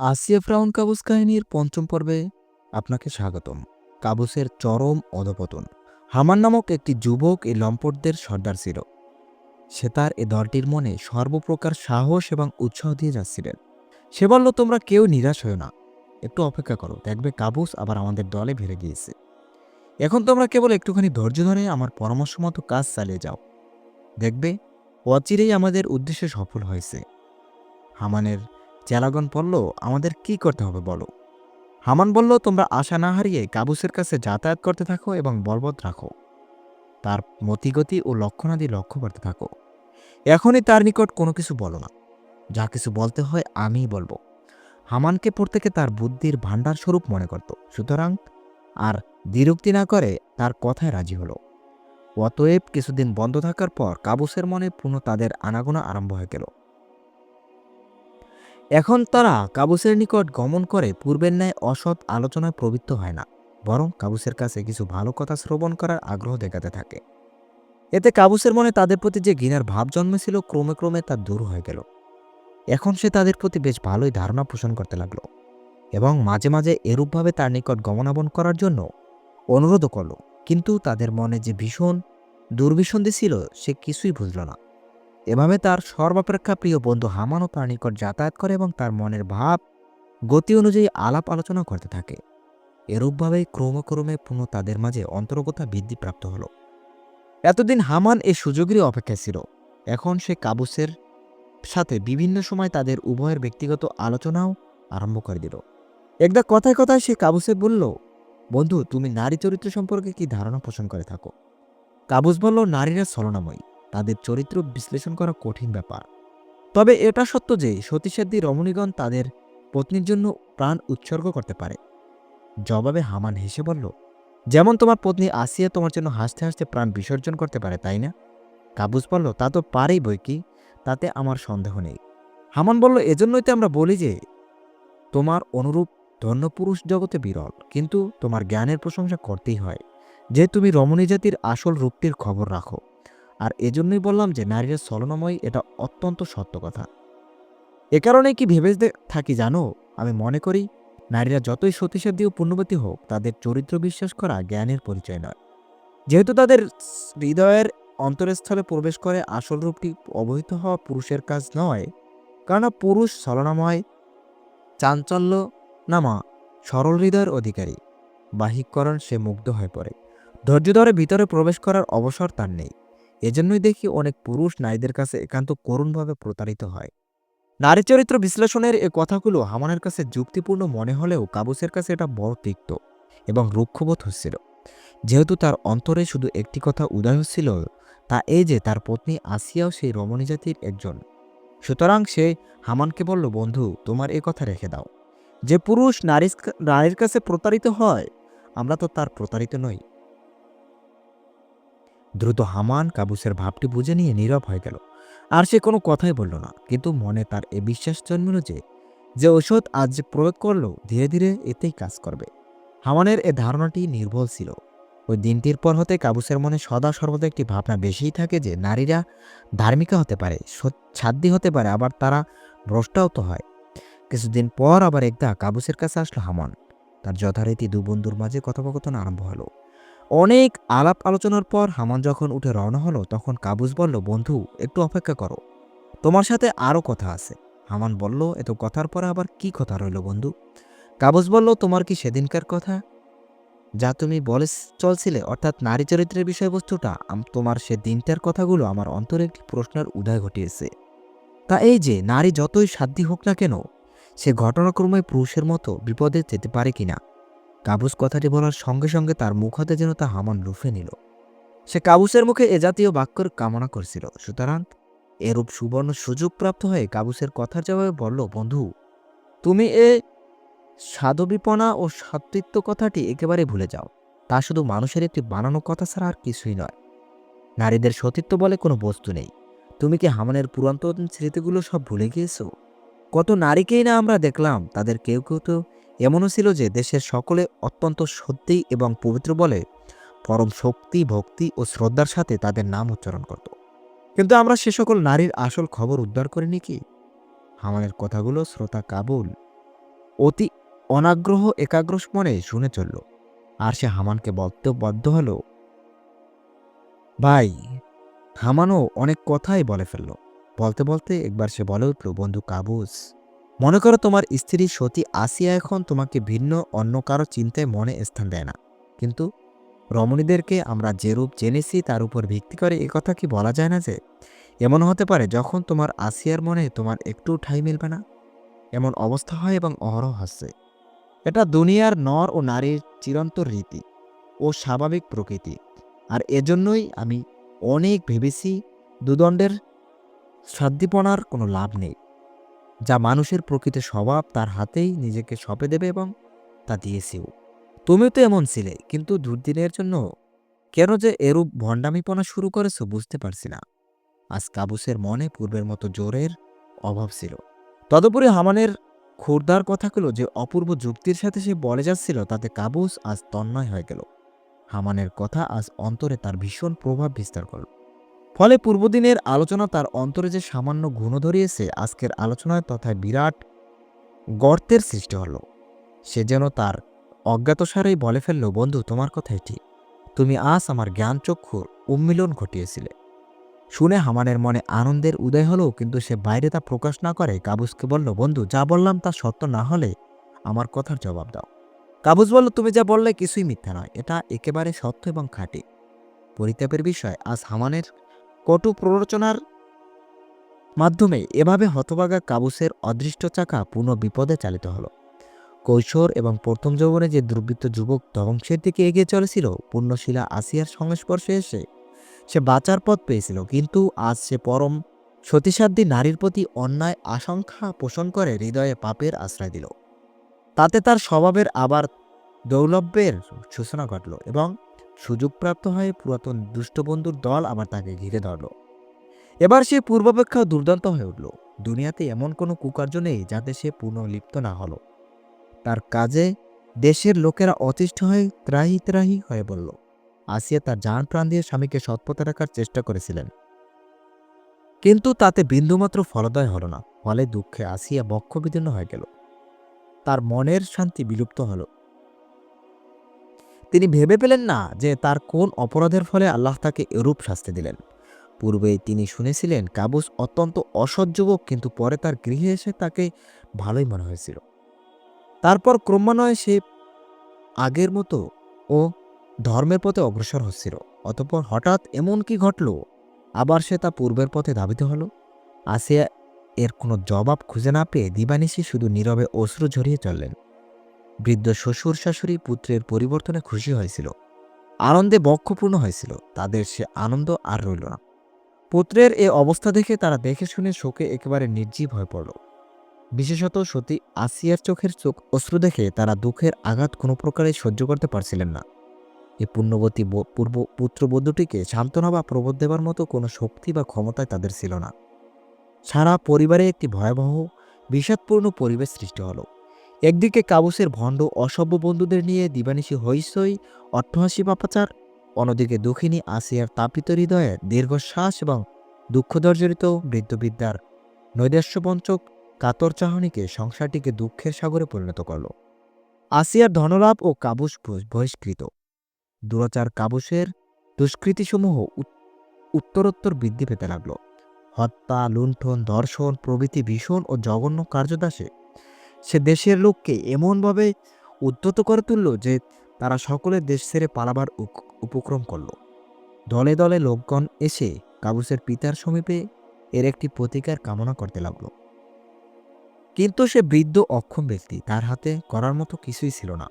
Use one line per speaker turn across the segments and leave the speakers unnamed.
আসিয়া frown Qaboos কাহিনীর পঞ্চম পর্বে আপনাকে স্বাগতম। কাবুসের চরম অধপতন। হামান নামক একটি যুবক এই লম্পটদের সর্দার ছিল। সে তার এ দলটির মনে সর্বপ্রকার সাহস এবং উৎসাহ দিয়ে যাচ্ছিলেন। সে বলল, তোমরা কেউ নিরাশ হও না। একটু অপেক্ষা করো, দেখবে কাবুস আবার আমাদের দলে ভেড়ে গিয়েছে। এখন তোমরা কেবল একটুখানি ধৈর্য ধরে আমার পরামর্শ মতো কাজ চালিয়ে যাও। দেখবে, অচিরেই আমাদের উদ্দেশ্য সফল হয়েছে। হামানের চেলাগন বলল, আমাদের কি করতে হবে বলো? হামান বলল, তোমরা আশা না হারিয়ে কাবুসের কাছে যাতায়াত করতে থাকো এবং বলবৎ রাখো। তার মতিগতি ও লক্ষণাদি লক্ষ্য করতে থাকো। এখনই তার নিকট কোনো কিছু বলো না। যা কিছু বলতে হয় আমিই বলব। হামানকে প্রত্যেকে তার বুদ্ধির ভাণ্ডার স্বরূপ মনে করত। সুতরাং আর দ্বিরুক্তি না করে তার কথায় রাজি হলো। অতএব কিছুদিন বন্ধ থাকার পর কাবুসের মনে পুনঃ তাদের আনাগোনা আরম্ভ হয়ে গেল। এখন তারা কাবুসের নিকট গমন করে পূর্বের ন্যায় অসৎ আলোচনায় প্রবৃত্ত হয় না, বরং কাবুসের কাছে কিছু ভালো কথা শ্রবণ করার আগ্রহ দেখাতে থাকে। এতে কাবুসের মনে তাদের প্রতি যে ঘৃণার ভাব জন্মেছিল, ক্রমে ক্রমে তা দূর হয়ে গেল। এখন সে তাদের প্রতি বেশ ভালোই ধারণা পোষণ করতে লাগল এবং মাঝে মাঝে এরূপভাবে তার নিকট গমনাবন করার জন্য অনুরোধও করল। কিন্তু তাদের মনে যে ভীষণ দুর্বিসন্ধি ছিল, সে কিছুই বুঝল না। এভাবে তার সর্বাপেক্ষা প্রিয় বন্ধু হামানও তার নিকট যাতায়াত করে এবং তার মনের ভাব, গতি অনুযায়ী আলাপ আলোচনা করতে থাকে। এরূপভাবেই ক্রমক্রমে পুনঃ তাদের মাঝে অন্তর্গতা বৃদ্ধিপ্রাপ্ত হল। এতদিন হামান এ সুযোগেরই অপেক্ষায় ছিল। এখন সে কাবুসের সাথে বিভিন্ন সময় তাদের উভয়ের ব্যক্তিগত আলোচনাও আরম্ভ করে দিল। একদা কথায় কথায় সে কাবুসে বলল, বন্ধু, তুমি নারী চরিত্র সম্পর্কে কি ধারণা পোষণ করে থাকো? কাবুস বলল, নারীরা ছলনাময়ী। তাদের চরিত্র বিশ্লেষণ করা কঠিন ব্যাপার। তবে এটা সত্য যে সতীসাধ্যী রমণীগণ তাদের পত্নীর জন্য প্রাণ উৎসর্গ করতে পারে। জবাবে হামান হেসে বলল, যেমন তোমার পত্নী আসিয়া তোমার জন্য হাসতে হাসতে প্রাণ বিসর্জন করতে পারে, তাই না? কাবুস বলল, তা তো পারেই বই কি, তাতে আমার সন্দেহ নেই। হামান বলল, এজন্যই তো আমরা বলি যে তোমার অনুরূপ ধন্য পুরুষ জগতে বিরল, কিন্তু তোমার জ্ঞানের প্রশংসা করতেই হয় যে তুমি রমণী জাতির আসল রূপটির খবর রাখো। আর এজন্যই বললাম যে নারীরা ছলনাময় এটা অত্যন্ত সত্য কথা। এ কারণে কি ভেবে থাকি জানো? আমি মনে করি, নারীরা যতই সতীসাধ্যী ও পুণ্যবতী হোক, তাদের চরিত্র বিশ্বাস করা জ্ঞানের পরিচয় নয়। যেহেতু তাদের হৃদয়ের অন্তরস্থলে প্রবেশ করে আসল রূপটি অবহিত হওয়া পুরুষের কাজ নয়, কেননা পুরুষ ছলনাময়, চাঞ্চল্য নামা সরল হৃদয়ের অধিকারী। বাহিককরণ সে মুগ্ধ হয়ে পড়ে। ধৈর্য ধরে ভিতরে প্রবেশ করার অবসর তার নেই। এজন্যই দেখি অনেক পুরুষ নারীদের কাছে একান্ত করুণভাবে প্রতারিত হয়। নারী চরিত্র বিশ্লেষণের এ কথাগুলো হামানের কাছে যুক্তিপূর্ণ মনে হলেও কাবুসের কাছে এটা বড় তিক্ত এবং রুক্ষবোধ হচ্ছিল। যেহেতু তার অন্তরে শুধু একটি কথা উদয় হচ্ছিল, তা এই যে তার পত্নী আসিয়াও সেই রমণী জাতির একজন। সুতরাং সে হামানকে বলল, বন্ধু, তোমার এ কথা রেখে দাও। যে পুরুষ নারীর নারীর কাছে প্রতারিত হয়, আমরা তো তার প্রতারিত নই। দ্রুত হামান কাবুসের ভাবটি বুঝে নিয়ে নীরব হয়ে গেল। আর সে কোনো কথাই বলল না, কিন্তু মনে তার এ বিশ্বাস জন্মিল যে যে ঔষধ আজ যে প্রয়োগ করল ধীরে ধীরে এতেই কাজ করবে। হামানের এ ধারণাটি নির্ভুল ছিল। ওই দিনটির পর হতে কাবুসের মনে সদা সর্বদা একটি ভাবনা বেশিই থাকে যে, নারীরা ধার্মিকা হতে পারে, সৎ- হতে পারে, আবার তারা ভ্রষ্টাও তো হয়। কিছুদিন পর আবার একদা কাবুসের কাছে আসলো হামান। তার যথারীতি দু বন্ধুর মাঝে কথোপকথন আরম্ভ হলো। অনেক আলাপ আলোচনার পর হামান যখন উঠে রওনা হলো, তখন কাবুস বলল, বন্ধু, একটু অপেক্ষা করো। তোমার সাথে আরও কথা আছে। হামান বলল, এত কথার পরে আবার কি কথা রইল বন্ধু? কাবুস বলল, তোমার কি সেদিনকার কথা? যা তুমি বলে চলছিলে, অর্থাৎ নারী চরিত্রের বিষয়বস্তুটা তোমার সে দিনটার কথাগুলো আমার অন্তরে একটি প্রশ্নের উদয় ঘটিয়েছে। তা এই যে, নারী যতই সাধ্যী হোক না কেন, সে ঘটনাক্রমে পুরুষের মতো বিপদে যেতে পারে কিনা কাবুস কথাটি বলার সঙ্গে সঙ্গে তার মুখ হাতে যেন তা হামান লুফে নিল। সে কাবুসের মুখে এ জাতীয় বাক্যর কামনা করছিল। সুতরাং এরূপ সুবর্ণ সুযোগ প্রাপ্ত হয়ে কাবুসের কথার জবাবে বলল, বন্ধু, তুমি এ সাধবিপনা ও সতীত্ব কথাটি একেবারে ভুলে যাও। তা শুধু মানুষের একটি বানানো কথা ছাড়া আর কিছুই নয়। নারীদের সতীত্ব বলে কোনো বস্তু নেই। তুমি কি হামানের পুরাতন স্মৃতিগুলো সব ভুলে গিয়েছো? কত নারীকেই না আমরা দেখলাম, তাদের কেউ কেউ তো এমনও ছিল যে দেশের সকলে অত্যন্ত সত্যি এবং পবিত্র বলে পরম শক্তি, ভক্তি ও শ্রদ্ধার সাথে তাদের নাম উচ্চারণ করত। কিন্তু আমরা সে সকল নারীর আসল খবর উদ্ধার করিনি কি? হামানের কথাগুলো শ্রোতা কাবুল অতি অনাগ্রহ, একাগ্র মনে শুনে চলল। আর সে হামানকে বলতে বাধ্য হলো, ভাই, হামানও অনেক কথাই বলে ফেলল। বলতে বলতে একবার সে বলে উঠল, বন্ধু কাবুস মনে করো তোমার স্ত্রী সতী আসিয়া এখন তোমাকে ভিন্ন, অন্য কারও চিন্তায় মনে স্থান দেয় না। কিন্তু রমণীদেরকে আমরা যে রূপ জেনেছি তার উপর ভিত্তি করে এ কথা কি বলা যায় না যে এমন হতে পারে যখন তোমার আসিয়ার মনে তোমার একটু ঠাই মিলবে না। এমন অবস্থা হয় এবং অহরহ হচ্ছে। এটা দুনিয়ার নর ও নারীর চিরন্তর রীতি ও স্বাভাবিক প্রকৃতি। আর এজন্যই আমি অনেক ভেবেছি দুদণ্ডের সাধ্যপনার কোনো লাভ নেই। যা মানুষের প্রকৃত স্বভাব তার হাতেই নিজেকে সঁপে দেবে এবং তা দিয়েছেও। তুমিও তো এমন ছিলে, কিন্তু দুর্দিনের জন্য কেন যে এরূপ ভণ্ডামিপনা শুরু করেছ বুঝতে পারছি না। আজ কাবুসের মনে পূর্বের মতো জোরের অভাব ছিল। তদুপরি হামানের খুরদার কথাগুলো যে অপূর্ব যুক্তির সাথে সে বলে যাচ্ছিল, তাতে কাবুস আজ তন্ময় হয়ে গেল। হামানের কথা আজ অন্তরে তার ভীষণ প্রভাব বিস্তার করল। ফলে পূর্বদিনের আলোচনা তার অন্তরে যে সামান্য গুণ ধরিয়েছে, আজকের আলোচনায় তথায় বিরাট গর্তের সৃষ্টি হল। সে যেন তার অজ্ঞাতসারেই বলে ফেলল, বন্ধু, তোমার কথাই ঠিক তুমি আজ আমার জ্ঞানচক্ষুর উন্মিলন ঘটিয়েছিলে। শুনে হামানের মনে আনন্দের উদয় হলো, কিন্তু সে বাইরে তা প্রকাশ না করে কাবুসকে বলল, বন্ধু, যা বললাম তা সত্য না হলে আমার কথার জবাব দাও। কাবুস বলল, তুমি যা বললে কিছুই মিথ্যা নয়। এটা একেবারে সত্য এবং খাঁটি। পরিতাপের বিষয়, আজ হামানের কটু প্ররোচনার মাধ্যমে এভাবে হতবাগা কাবুসের অদৃষ্ট চাকা পুনঃ বিপদে চালিত হলো। কৈশোর এবং প্রথম যৌবনে যে দুর্বৃত্ত যুবক ধ্বংসের দিকে এগিয়ে চলেছিল পূর্ণশিলা আসিয়ার সংস্পর্শে এসে সে বাঁচার পথ পেয়েছিল, কিন্তু আজ সে পরম সতীসাধ্যী নারীর প্রতি অন্যায় আশঙ্কা পোষণ করে হৃদয়ে পাপের আশ্রয় দিল। তাতে তার স্বভাবের আবার দৌলভ্যের সূচনা ঘটল এবং সুযোগপ্রাপ্ত হয়ে পুরাতন দুষ্টবন্ধুর দল আবার তাকে ঘিরে ধরল। এবার সে পূর্বাপেক্ষাও দুর্দান্ত হয়ে উঠল। দুনিয়াতে এমন কোনো কুকার্য নেই যাতে সে পূর্ণ লিপ্ত না হলো। তার কাজে দেশের লোকেরা অতিষ্ঠ হয়ে ত্রাহি ত্রাহি হয়ে বলল, আসিয়া তার জান প্রাণ দিয়ে স্বামীকে সৎপথে রাখার চেষ্টা করেছিলেন। কিন্তু তাতে বিন্দুমাত্র ফলদয় হল না। ফলে দুঃখে আসিয়া বক্ষ বক্ষবিদীর্ণ হয়ে গেল। তার মনের শান্তি বিলুপ্ত হল। তিনি ভেবে পেলেন না যে তার কোন অপরাধের ফলে আল্লাহ তাকে এরূপ শাস্তি দিলেন। পূর্বে তিনি শুনেছিলেন কাবুস অত্যন্ত অসৎ যুবক কিন্তু পরে তার গৃহে এসে তাকে ভালোই মনে হয়েছিল। তারপর ক্রমান্বয়ে সে আগের মতো ও ধর্মের পথে অগ্রসর হচ্ছিল। অতঃপর হঠাৎ এমন কি ঘটল? আবার সে তা পূর্বের পথে ধাবিত হলো? আসিয়া এর কোনো জবাব খুঁজে না পেয়ে দিবানিশি শুধু নীরবে অশ্রু ঝরিয়ে চললেন। বৃদ্ধ শ্বশুর শাশুড়ি পুত্রের পরিবর্তনে খুশি হয়েছিল। আনন্দে বক্ষপূর্ণ হয়েছিল। তাদের সে আনন্দ আর রইল না। পুত্রের এ অবস্থা দেখে তারা দেখে শুনে শোকে একেবারে নির্জীব হয়ে পড়ল। বিশেষত সতী আসিয়ার চোখের চোখ অশ্রু দেখে তারা দুঃখের আঘাত কোনো প্রকারে সহ্য করতে পারছিলেন না। এই পুণ্যবতী পূর্ব পুত্রবধূটিকে সান্ত্বনা বা প্রবোধ দেবার মতো কোনো শক্তি বা ক্ষমতায় তাদের ছিল না। সারা পরিবারে একটি ভয়াবহ, বিষাদপূর্ণ পরিবেশ সৃষ্টি হলো। একদিকে কাবুসের ভণ্ড অসভ্য বন্ধুদের নিয়ে দিবানিশি হইসই অট্টহাসি পাপাচার, অন্যদিকে দক্ষিণী আসিয়ার তাপিত হৃদয়ে দীর্ঘশ্বাস এবং দুঃখদর্জরিত বৃদ্ধবিদ্যার নৈরাশ্যপঞ্চক কাতর চাহনিকে সংসারটিকে দুঃখের সাগরে পরিণত করল। আসিয়ার ধনলাভ ও কাবুস বহিষ্কৃত। দুরাচার কাবুসের দুষ্কৃতিসমূহ উত্তরোত্তর বৃদ্ধি পেতে লাগল। হত্যা, লুণ্ঠন ধর্ষণ প্রভৃতি ভীষণ ও জঘন্য কার্যদাসে সে দেশের লোককে এমনভাবে উদ্যত করে তুলল যে তারা সকলে দেশ ছেড়ে পালাবার উপক্রম করল। দলে দলে লোকগণ এসে কাবুসের পিতার সমীপে এর একটি প্রতিকার কামনা করতে লাগল। কিন্তু সে বৃদ্ধ অক্ষম ব্যক্তি, তার হাতে করার মতো কিছুই ছিল না।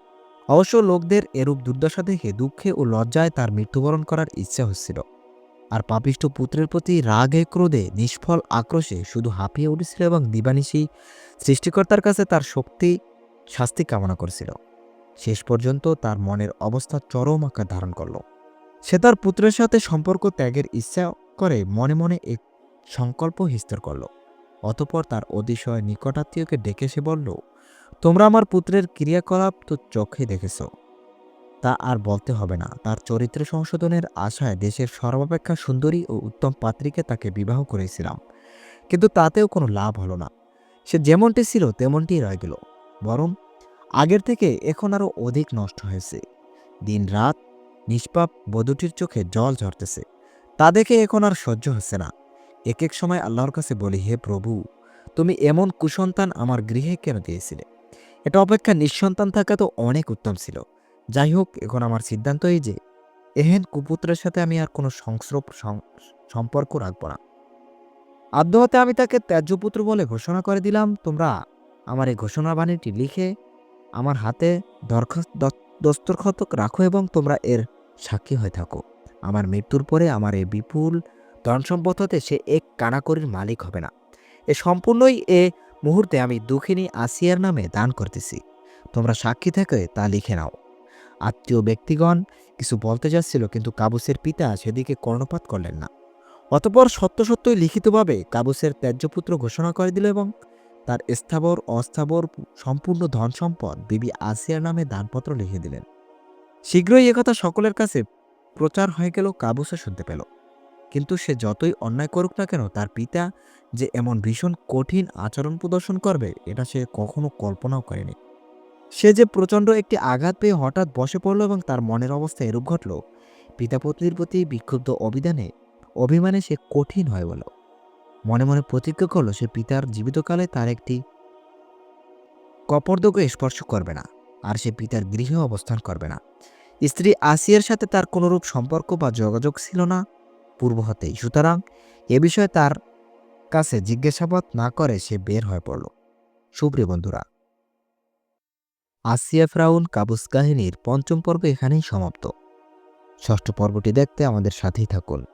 অবশ্য লোকদের এরূপ দুর্দশা দেখে দুঃখে ও লজ্জায় তার মৃত্যুবরণ করার ইচ্ছা হচ্ছিল। আর পাপিষ্ট পুত্রের প্রতি রাগে, ক্রোধে, নিষ্ফল আক্রোশে শুধু হাঁপিয়ে উঠেছিল এবং দিবানিশি সৃষ্টিকর্তার কাছে তার শক্তি, শাস্তি কামনা করেছিল। শেষ পর্যন্ত তার মনের অবস্থা চরম আকার ধারণ করল। সে তার পুত্রের সাথে সম্পর্ক ত্যাগের ইচ্ছা করে মনে মনে এক সংকল্প হিস্তর করল। অতপর তার অতিশয় নিকটাত্মীয়কে ডেকে সে বলল, তোমরা আমার পুত্রের ক্রিয়াকলাপ তো চোখে দেখেছ। তা আর বলতে হবে না। তার চরিত্র সংশোধনের আশায় দেশের সর্বাপেক্ষা সুন্দরী ও উত্তম পাত্রীকে তাকে বিবাহ করেছিলাম। কিন্তু তাতেও কোনো লাভ হলো না। সে যেমনটি ছিল তেমনটিই রয়ে গেল। বরং আগের থেকে এখন আরও অধিক নষ্ট হয়েছে। দিন রাত নিষ্পাপ বধূটির চোখে জল ঝরতেছে। তা দেখে এখন আর সহ্য হচ্ছে না। এক এক সময় আল্লাহর কাছে বলি, হে প্রভু, তুমি এমন কুসন্তান আমার গৃহে কেন দিয়েছিলে? এটা অপেক্ষা নিঃসন্তান থাকা তো অনেক উত্তম ছিল। যাই হোক এখন আমার সিদ্ধান্ত এই যে, এহেন কুপুত্রের সাথে আমি আর কোনো সংস্রব, সং- সম্পর্ক রাখব না। আদ্য হতে আমি তাকে ত্যায্যপুত্র বলে ঘোষণা করে দিলাম, তোমরা আমার এই ঘোষণা বাণীটি লিখে আমার হাতে দরখাস্ত দ- দস্তখত রাখো এবং তোমরা এর সাক্ষী হয়ে থাকো। আমার মৃত্যুর পরে আমার এই বিপুল ধন হতে সে এক কানাকড়ির মালিক হবে না। এ সম্পূর্ণই এ মুহূর্তে আমি দুঃখিনী আসিয়ার নামে দান করতেছি। তোমরা সাক্ষী থেকে তা লিখে নাও। আত্মীয় ব্যক্তিগণ কিছু বলতে যাচ্ছিল, কিন্তু কাবুসের পিতা সেদিকে কর্ণপাত করলেন না। অতপর সত্য সত্যই লিখিতভাবে কাবুসের ত্যায্যপুত্র ঘোষণা করে দিল এবং তার স্থাবর, অস্থাবর সম্পূর্ণ ধন সম্পদ বিবি আসিয়ার নামে দানপত্র লিখে দিলেন। শীঘ্রই একথা সকলের কাছে প্রচার হয়ে গেল কাবুসে শুনতে পেল। কিন্তু সে যতই অন্যায় করুক না কেন, তার পিতা যে এমন ভীষণ কঠিন আচরণ প্রদর্শন করবে, এটা সে কখনো কল্পনাও করেনি। সে যে প্রচণ্ড একটি আঘাত পেয়ে হঠাৎ বসে পড়ল এবং তার মনের অবস্থা এরূপ ঘটল। পিতাপত্নীর প্রতি বিক্ষুব্ধ অভিধানে, অভিমানে সে কঠিন হয়ে গেল মনে মনে প্রতিজ্ঞা করল সে পিতার জীবিতকালে তার একটি কপর্দকে স্পর্শ করবে না আর সে পিতার গৃহে অবস্থান করবে না। স্ত্রী আসিয়ার সাথে তার কোনোরূপ সম্পর্ক বা যোগাযোগ ছিল না পূর্ব হতেই। সুতরাং এ বিষয়ে তার কাছে জিজ্ঞাসাবাদ না করে সে বের হয়ে পড়ল। সুপ্রিয় বন্ধুরা আসিয়া ফ্রাউন কাবুস কাহিনীর পঞ্চম পর্ব এখানেই সমাপ্ত। ষষ্ঠ পর্বটি দেখতে আমাদের সাথেই থাকুন।